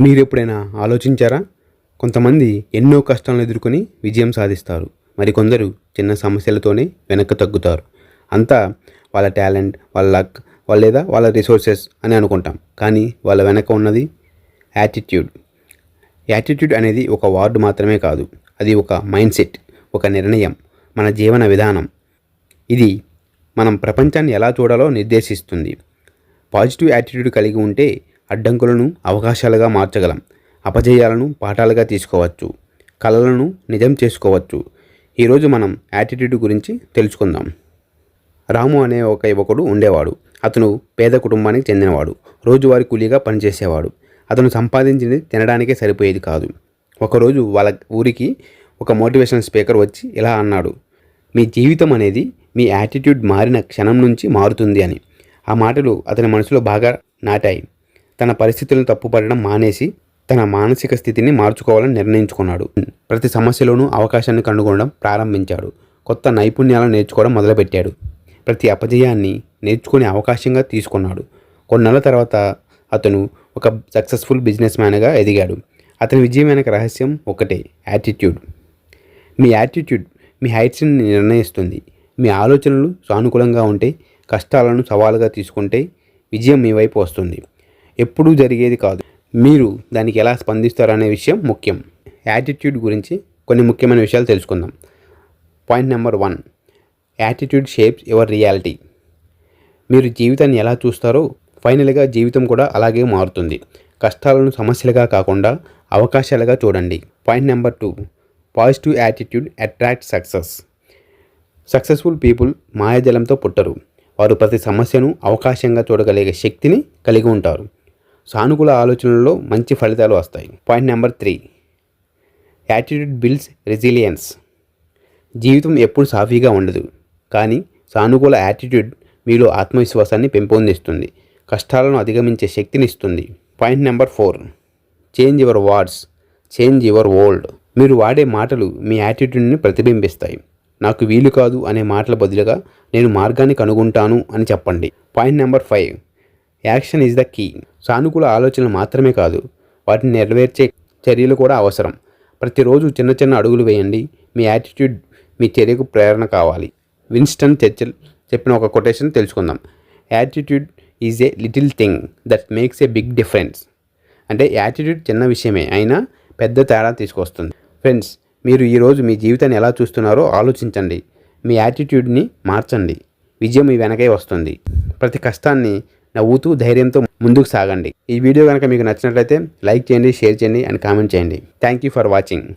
మీరు ఎప్పుడైనా ఆలోచించారా? కొంతమంది ఎన్నో కష్టాలను ఎదుర్కొని విజయం సాధిస్తారు. మరికొందరు చిన్న సమస్యలతోనే వెనక్కి తగ్గుతారు. అంతా వాళ్ళ టాలెంట్ వాళ్ళ లక్ వాళ్ళ లేదా వాళ్ళ రిసోర్సెస్ అని అనుకుంటాం. కానీ వాళ్ళ వెనక ఉన్నది యాటిట్యూడ్. యాటిట్యూడ్ అనేది ఒక వార్డు మాత్రమే కాదు. అది ఒక మైండ్ సెట్ ఒక నిర్ణయం మన జీవన విధానం. ఇది మనం ప్రపంచాన్ని ఎలా చూడాలో నిర్దేశిస్తుంది. పాజిటివ్ యాటిట్యూడ్ కలిగి ఉంటే అడ్డంకులను అవకాశాలుగా మార్చగలం అపజయాలను పాఠాలుగా తీసుకోవచ్చు కళలను నిజం చేసుకోవచ్చు. ఈరోజు మనం యాటిట్యూడ్ గురించి తెలుసుకుందాం. రాము అనే ఒక యువకుడు ఉండేవాడు. అతను పేద కుటుంబానికి చెందినవాడు. రోజువారి కూలీగా పనిచేసేవాడు. అతను సంపాదించింది తినడానికే సరిపోయేది కాదు. ఒకరోజు వాళ్ళ ఊరికి ఒక మోటివేషనల్ స్పీకర్ వచ్చి ఇలా అన్నాడు మీ జీవితం అనేది మీ యాటిట్యూడ్ మారిన క్షణం నుంచి మారుతుంది అని. ఆ మాటలు అతని మనసులో బాగా నాటాయి. తన పరిస్థితులను తప్పుపడడం మానేసి తన మానసిక స్థితిని మార్చుకోవాలని నిర్ణయించుకున్నాడు. ప్రతి సమస్యలోనూ అవకాశాన్ని కనుగొనడం ప్రారంభించాడు. కొత్త నైపుణ్యాలను నేర్చుకోవడం మొదలుపెట్టాడు. ప్రతి అపజయాన్ని నేర్చుకునే అవకాశంగా తీసుకున్నాడు. కొన్నేళ్ళ తర్వాత అతను ఒక సక్సెస్ఫుల్ బిజినెస్ మ్యాన్గా ఎదిగాడు. అతని విజయం వెనక రహస్యం ఒకటే యాటిట్యూడ్. మీ యాటిట్యూడ్ మీ హైట్స్ని నిర్ణయిస్తుంది. మీ ఆలోచనలు సానుకూలంగా ఉంటే కష్టాలను సవాలుగా తీసుకుంటే విజయం మీ వైపు వస్తుంది. ఎప్పుడూ జరిగేది కాదు. మీరు దానికి ఎలా స్పందిస్తారనే విషయం ముఖ్యం. యాటిట్యూడ్ గురించి కొన్ని ముఖ్యమైన విషయాలు తెలుసుకుందాం. Point number one attitude shapes your reality మీరు జీవితాన్ని ఎలా చూస్తారో ఫైనల్గా జీవితం కూడా అలాగే మారుతుంది. కష్టాలను సమస్యలుగా కాకుండా అవకాశాలుగా చూడండి. Point number two positive attitude attract success successful people మాయాజలంతో పుట్టరు. వారు ప్రతి సమస్యను అవకాశంగా చూడగలిగే శక్తిని కలిగి ఉంటారు. సానుకూల ఆలోచనలలో మంచి ఫలితాలు వస్తాయి. Point number three attitude builds resilience జీవితం ఎప్పుడు సాఫీగా ఉండదు కానీ సానుకూల యాటిట్యూడ్ మీలో ఆత్మవిశ్వాసాన్ని పెంపొందిస్తుంది కష్టాలను అధిగమించే శక్తిని ఇస్తుంది. Point number four change your words change your world మీరు వాడే మాటలు మీ యాటిట్యూడ్ని ప్రతిబింబిస్తాయి. నాకు వీలు కాదు అనే మాటల బదులుగా నేను మార్గాన్ని కనుగొంటాను అని చెప్పండి. Point number five action is the key. సానుకూల ఆలోచనలు మాత్రమే కాదు వాటిని నెరవేర్చే చర్యలు కూడా అవసరం. ప్రతిరోజు చిన్న చిన్న అడుగులు వేయండి. మీ యాటిట్యూడ్ మీ చర్యకు ప్రేరణ కావాలి. విన్స్టన్ చర్చిల్ చెప్పిన ఒక కొటేషన్ తెలుసుకుందాం. Attitude is a little thing that makes a big difference. అంటే యాటిట్యూడ్ చిన్న విషయమే అయినా పెద్ద తేడా తీసుకొస్తుంది. ఫ్రెండ్స్ మీరు ఈరోజు మీ జీవితాన్ని ఎలా చూస్తున్నారో ఆలోచించండి. మీ యాటిట్యూడ్ని మార్చండి. విజయం మీ వెనకే వస్తుంది. ప్రతి కష్టాన్ని నవ్వుతూ ధైర్యంతో ముందుకు సాగండి. ఈ వీడియో కనుక మీకు నచ్చినట్లయితే లైక్ చేయండి షేర్ చేయండి అండ్ కామెంట్ చేయండి. Thank you for watching